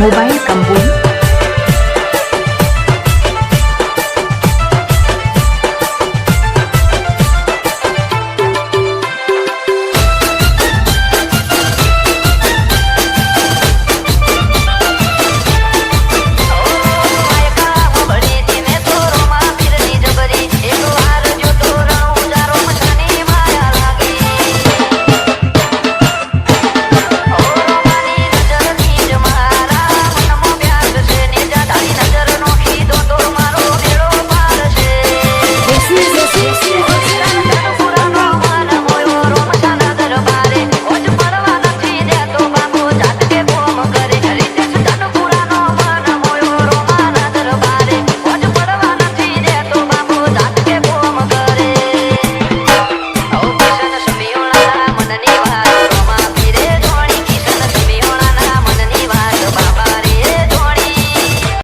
mobile কম্বোজ